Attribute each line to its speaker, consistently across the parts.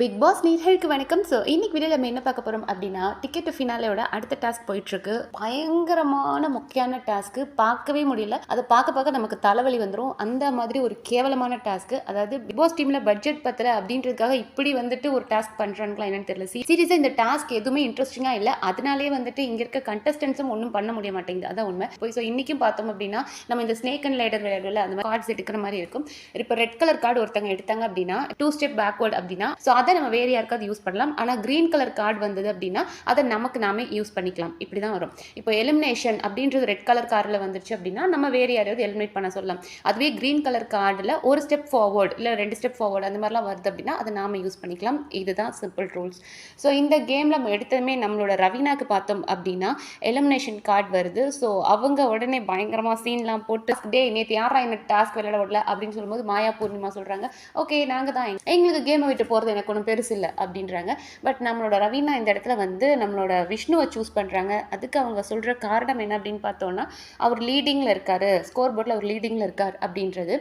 Speaker 1: Big pass நேர்களுக்கு வணக்கம். So இன்னைக்கு வீடியோ நம்ம என்ன பார்க்க போகிறோம் அப்படின்னா டிக்கெட் ஃபினாலேயோட அடுத்த டாஸ்க் போயிட்டுருக்கு. பயங்கரமான முக்கியமான டாஸ்க்கு பார்க்கவே முடியல. அதை பார்க்க பார்க்க நமக்கு தலைவலி வந்துடும் அந்த மாதிரி ஒரு கேவலமான டாஸ்க்கு அதாவது பிக் பாஸ் டீமில் பட்ஜெட் பத்தல அப்படின்றதுக்காக இப்படி வந்துட்டு ஒரு டாஸ்க் பண்ணுறாங்களா என்னன்னு தெரியல. சீரியஸாக இந்த டாஸ்க் எதுவுமே இன்ட்ரெஸ்டிங்காக இல்லை. அதனாலே வந்துட்டு இங்கே இருக்க கண்டஸ்டன்ஸும் ஒன்றும் பண்ண முடிய மாட்டேங்குது. அதான் உண்மை. போய் ஸோ இன்றைக்கும் பார்த்தோம் அப்படின்னா நம்ம இந்த ஸ்னேக் அண்ட் லைடர் விளையாடுல அந்த மாதிரி கார்ட்ஸ் எடுக்கிற மாதிரி இருக்கும். இப்போ ரெட் கலர் கார்டு ஒருத்தங்க எடுத்தாங்க அப்படின்னா டூ ஸ்டெப் பேக்வர்ட் அப்படின்னா ஸோ அதை நம்ம வேறு யாருக்காவது யூஸ் பண்ணலாம். ஆனால் க்ரீன் கலர் கார்டு வந்தது அப்படின்னா அதை நமக்கு நாமே யூஸ் பண்ணிக்கலாம். இப்படி தான் வரும். இப்போ எலிமினேஷன் அப்படின்றது ரெட் கலர் கார்டில் வந்துருச்சு அப்படின்னா நம்ம வேறு யாரையாவது எலிமினேட் பண்ண சொல்லலாம். அதுவே க்ரீன் கலர் கார்டில் ஒரு ஸ்டெப் ஃபார்வர்ட் இல்லை ரெண்டு ஸ்டெப் ஃபார்வர்ட் அந்த மாதிரிலாம் வருது அப்படின்னா அதை நாம யூஸ் பண்ணிக்கலாம். இதுதான் சிம்பிள் ரூல்ஸ் ஸோ இந்த கேமில் நம்ம எடுத்ததுமே நம்மளோட ரவீனாக்கு பார்த்தோம் அப்படின்னா எலிமினேஷன் கார்டு வருது. ஸோ அவங்க உடனே பயங்கரமாக சீன்லாம் போட்டு டே நேற்று யாரா என்ன டாஸ்க் விளையாட விடல? அப்படின்னு சொல்லும்போது மாயா பூர்ணிமா சொல்கிறாங்க ஓகே நாங்கள் தான் எங்களுக்கு கேமை விட்டு போகிறது எனக்கு ஒன்றும் பெருசு இல்லை அப்படின்றாங்க. பட் நம்மளோட ரவீனா இந்த இடத்துல வந்து நம்மளோட விஷ்ணுவை சூஸ் பண்ணுறாங்க அதுக்கு அவங்க சொல்கிற காரணம் என்ன அப்படின்னு பார்த்தோன்னா அவர் லீடிங்கில் இருக்கார். ஸ்கோர் போர்டில் அவர் லீடிங்கில் இருக்கார் அப்படின்றது.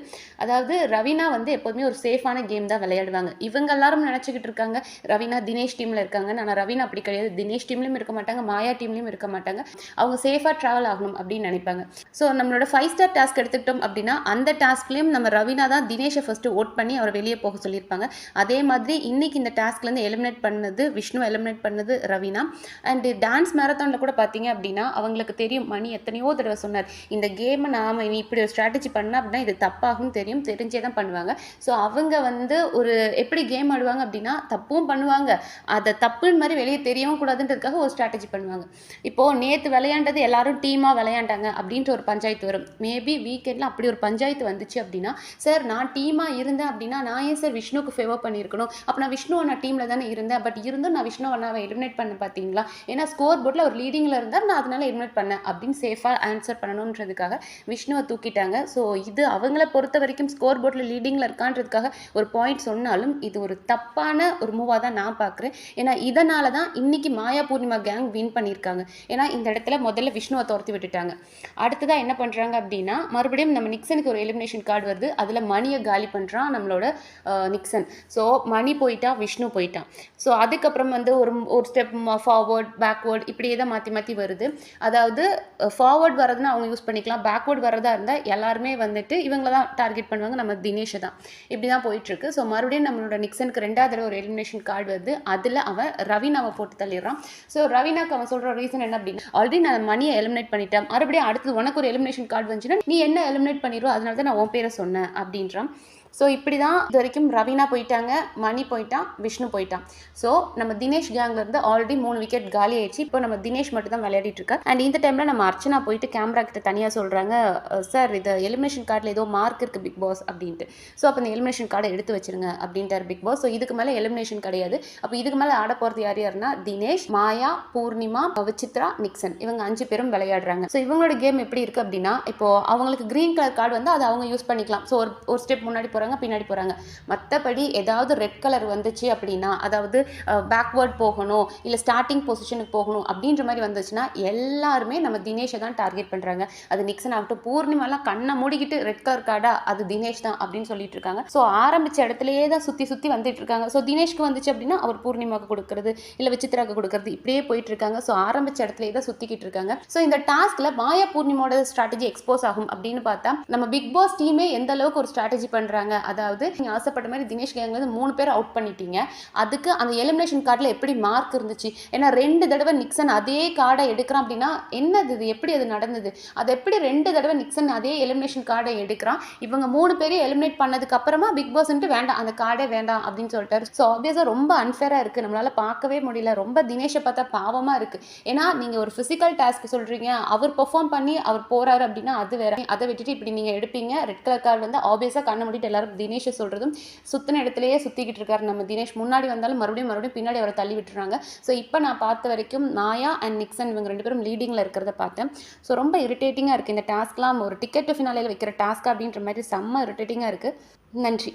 Speaker 1: அதாவது ரவீனா வந்து எப்போதுமே ஒரு சேஃபான கேம் தான் விளையாடுவாங்க. இவங்க எல்லாரும் நினச்சிக்கிட்டு இருக்காங்க ரவீனா தினேஷ் டீமில் இருக்காங்க. ஆனால் ரவீனா அப்படி கிடையாது. தினேஷ் டீம்லையும் இருக்க மாட்டாங்க மாயா டீம்லையும் இருக்க மாட்டாங்க. அவங்க சேஃபாக ட்ராவல் ஆகணும் அப்படின்னு நினைப்பாங்க. ஸோ நம்மளோட ஃபைவ் ஸ்டார் டாஸ்க் எடுத்துக்கிட்டோம் அப்படின்னா அந்த டாஸ்க்லேயும் நம்ம ரவீனா தான் தினேஷை ஃபஸ்ட்டு ஓட் பண்ணி அவர் வெளியே போக சொல்லியிருப்பாங்க. அதே மாதிரி இன்னைக்கு இந்த டாஸ்க்லேருந்து எலிமினேட் பண்ணது விஷ்ணு எலிமினேட் பண்ணது ரவினா. அண்டு டான்ஸ் மேரத்தானில் கூட பார்த்தீங்க அப்படின்னா அவங்களுக்கு தெரியும் மணி எத்தனையோ தடவை சொன்னார் இந்த கேமை நாம் இனி இப்படி ஒரு ஸ்ட்ராட்டஜி பண்ண அப்படின்னா இது தப்பாகும் தெரியும் தெரிஞ்சே தான் பண்ணுவாங்க. ஸோ அவங்க வந்து ஒரு எப்படி கேம் ஆடுவாங்க அப்படின்னா தப்பும் பண்ணுவாங்க. அதை தப்புன்னு மாதிரி வெளியே தெரியவும் கூடாதுன்றதுக்காக ஒரு ஸ்ட்ராட்டஜி பண்ணுவாங்க. இப்போது நேற்று விளையாண்டது எல்லாரும் டீமாக விளையாண்டாங்க அப்படின்ற ஒரு பஞ்சாயத்து வரும். மேபி வீக்கெண்டில் அப்படி ஒரு பஞ்சாயத்து வந்துச்சு அப்படின்னா சார் நான் டீமாக இருந்தேன் அப்படின்னா நான் ஏன் சார் விஷ்ணுக்கு ஃபேவர் பண்ணியிருக்கணும்? அப்போ நான் விஷ்ணுவை நான் டீமில் தானே இருந்தேன். பட் இருந்தும் நான் விஷ்ணு அண்ணாவை எலிமினேட் பண்ண பார்த்தீங்களா? ஏன்னா ஸ்கோர் போர்டில் ஒரு லீடிங்கில் இருந்தார். நான் அதனால எலிமினேட் பண்ணேன் அப்படின்னு சேஃபாக ஆன்சர் பண்ணணுன்றதுக்காக விஷ்ணுவை தூக்கிட்டாங்க. ஸோ இது அவங்கள பொறுத்த வரைக்கும் ஸ்கோர் போர்டில் லீடிங்கில் இருக்கான்றதுக்காக ஒரு பாயிண்ட் சொன்னாலும் இது ஒரு தப்பான ஒரு மூவாக தான் நான் பார்க்குறேன். ஏன்னா இதனால தான் இன்னைக்கு மாயா பூர்ணிமா கேங் வின் பண்ணியிருக்காங்க. ஏன்னா இந்த இடத்துல முதல்ல விஷ்ணுவை துரத்தி விட்டுட்டாங்க. அடுத்ததாக என்ன பண்ணுறாங்க அப்படின்னா மறுபடியும் நம்ம நிக்சனுக்கு ஒரு எலிமினேஷன் கார்டு வருது. அதில் மணியை காலி பண்ணுறான் நம்மளோட நிக்சன். ஸோ மணி போய் போயிட்டா விஷ்ணு போயிட்டான் ஸோ அதுக்கப்புறம் வந்து ஒரு ஒரு ஸ்டெப் ஃபார்வர்ட் பேக்வேர்ட் இப்படியே தான் மாற்றி மாற்றி வருது. அதாவது ஃபார்வர்ட் வரதுன்னா அவங்க யூஸ் பண்ணிக்கலாம். பேக்வேர்ட் வரதா இருந்தால் எல்லாருமே வந்துட்டு இவங்கள தான் டார்கெட் பண்ணுவாங்க. நம்ம தினேஷை தான். இப்படி தான் போயிட்டுருக்கு. ஸோ மறுபடியும் நம்மளோட நிக்சனுக்கு ரெண்டாவது தடவை ஒரு எலிமினேஷன் கார்டு வருது. அதில் அவன் ரவீனாவை போட்டு தள்ளிடுறான். ஸோ ரவீனாக்கு அவன் சொல்கிற ரீசன் என்ன அப்படின்னா ஆல்ரெடி நான் மணியை எலிமினேட் பண்ணிட்டேன். மறுபடியும் அடுத்தது உனக்கு ஒரு எலிமினேஷன் கார்டு வந்துச்சுன்னா நீ என்ன எலிமினேட் பண்ணிடுவோ? அதனால தான் நான் உன் பேரை சொன்னேன். அப்படின்றான். ஸோ இப்படி தான் இது வரைக்கும் ரவீனா போயிட்டாங்க மணி போயிட்டான் விஷ்ணு போயிட்டான். ஸோ நம்ம தினேஷ் கேங்லேருந்து ஆல்ரெடி மூணு விக்கெட் காலி ஆயிடுச்சு. இப்போ நம்ம தினேஷ் மட்டும் தான் விளையாடிட்டு இருக்கா அண்ட் இந்த டைமில் நம்ம அர்ச்சனா போயிட்டு கேமரா கிட்ட தனியாக சொல்கிறாங்க சார் இது எலிமினேஷன் கார்டில் ஏதோ மார்க் இருக்குது பிக் பாஸ் அப்படின்ட்டு. ஸோ அப்போ இந்த எலிமினேஷன் கார்டை எடுத்து வச்சிருங்க அப்படின்ட்டார் பிக் பாஸ் ஸோ இதுக்கு மேலே எலிமினேஷன் கிடையாது. அப்போ இதுக்கு மேலே ஆட போகிறது யார் யாருன்னா தினேஷ் மாயா பூர்ணிமா விசித்ரா நிக்சன். இவங்க அஞ்சு பேரும் விளையாடுறாங்க. ஸோ இவங்களோட கேம் எப்படி இருக்குது அப்படின்னா இப்போ அவங்களுக்கு கிரீன் கலர் கார்டு வந்து அதை அவங்க யூஸ் பண்ணிக்கலாம். ஸோ ஒரு ஒரு ஸ்டெப் முன்னாடி போகிறாங்க பின்னாடி போகிறாங்க மற்றபடி ஏதாவது ரெட் கலர் வந்துச்சு அப்படின்னா அதாவது பேக்வேர்ட் போகணும் இல்லை ஸ்டார்டிங் பொசிஷனுக்கு போகணும் அப்படின்ற மாதிரி வந்துச்சுன்னா எல்லாருமே நம்ம தினேஷை தான் டார்கெட் பண்ணுறாங்க அது நிக்சன் ஆகட்டும் பூர்ணிமாலாம் கண்ணை மூடிக்கிட்டு ரெட் கலர் கார்டா அது தினேஷ் தான் அப்படின்னு சொல்லிட்டு இருக்காங்க. ஸோ ஆரம்பிச்ச இடத்துலையே தான் சுற்றி சுற்றி வந்துட்டு இருக்காங்க. ஸோ தினேஷ்க்கு வந்துச்சு அப்படின்னா அவர் பூர்ணிமாவுக்கு கொடுக்கறது இல்லை விசித்ராக்கு கொடுக்கறது இப்படியே போயிட்டு இருக்காங்க. ஸோ ஆரம்பிச்ச இடத்துலயே தான் சுற்றிக்கிட்டு இருக்காங்க. ஸோ இந்த டாஸ்கில் மாயா பூர்ணிமோட ஸ்ட்ராட்டஜி எக்ஸ்போஸ் ஆகும் அப்படின்னு பார்த்தா நம்ம பிக் பாஸ் டீமே எந்த அளவுக்கு ஒரு ஸ்ட்ராட்டஜி பண்றாங்க அதாவது நீங்கள் ஆசைப்பட்ட மாதிரி தினேஷ் கேங்ல மூணு பேர் அவுட் பண்ணிட்டீங்க. அதுக்கு அந்த எலிமினேஷன் கார்டில் எப்படி மார்க் இருந்துச்சு? ஏன்னா ரெண்டு தடவை நிக்சன் அதே கார்டை எடுக்கிறான் அப்படின்னா என்னது இது? எப்படி அது நடந்தது? அது எப்படி ரெண்டு தடவை நிக்சன் அதே எலிமினேஷன் கார்டை எடுக்கிறான்? இவங்க மூணு பேரையும் எலிமினேட் பண்ணதுக்கு அப்புறமா பிக் பாஸ்ன்ட்டு வேண்டாம் அந்த கார்டே வேண்டாம் அப்படின்னு சொல்லிட்டாரு. ஸோ ஆப்வியஸாக ரொம்ப அன்ஃபேராக இருக்குது நம்மளால் பார்க்கவே முடியல. ரொம்ப தினேஷை பார்த்தா பாவமாக இருக்குது ஏன்னா நீங்கள் ஒரு ஃபிசிக்கல் டாஸ்க் சொல்கிறீங்க அவர் பெர்ஃபார்ம் பண்ணி அவர் போகிறாரு அப்படின்னா அது வேற. அதை விட்டுட்டு இப்படி நீங்கள் எடுப்பீங்க. ரெட் கலர் கார்டு வந்து ஆப்வியஸாக கண்ணை மூடிட்டு எல்லாரும் தினேஷை சொல்கிறதும் சுற்றின இடத்துலயே சுற்றிக்கிட்டு இருக்காரு. நம்ம தினேஷ் முன்னாடி வந்தாலும் மறுபடியும் மறுபடியும் பின்னாடி அவரை தள்ளி விட்டுறாங்க. ஸோ இப்போ நான் பார்த்த வரைக்கும் மாயா அண்ட் நிக்சன் இவங்க ரெண்டு பேரும் லீடிங்கில் இருக்கிறத பார்த்தேன். ஸோ ரொம்ப இரிட்டேட்டிங்காக இருக்குது இந்த டாஸ்க்லாம் ஒரு டிக்கெட் ஃபினாலையில் வைக்கிற டாஸ்க் அப்படின்ற மாதிரி செம்ம இரிட்டேட்டிங்காக இருக்குது நன்றி.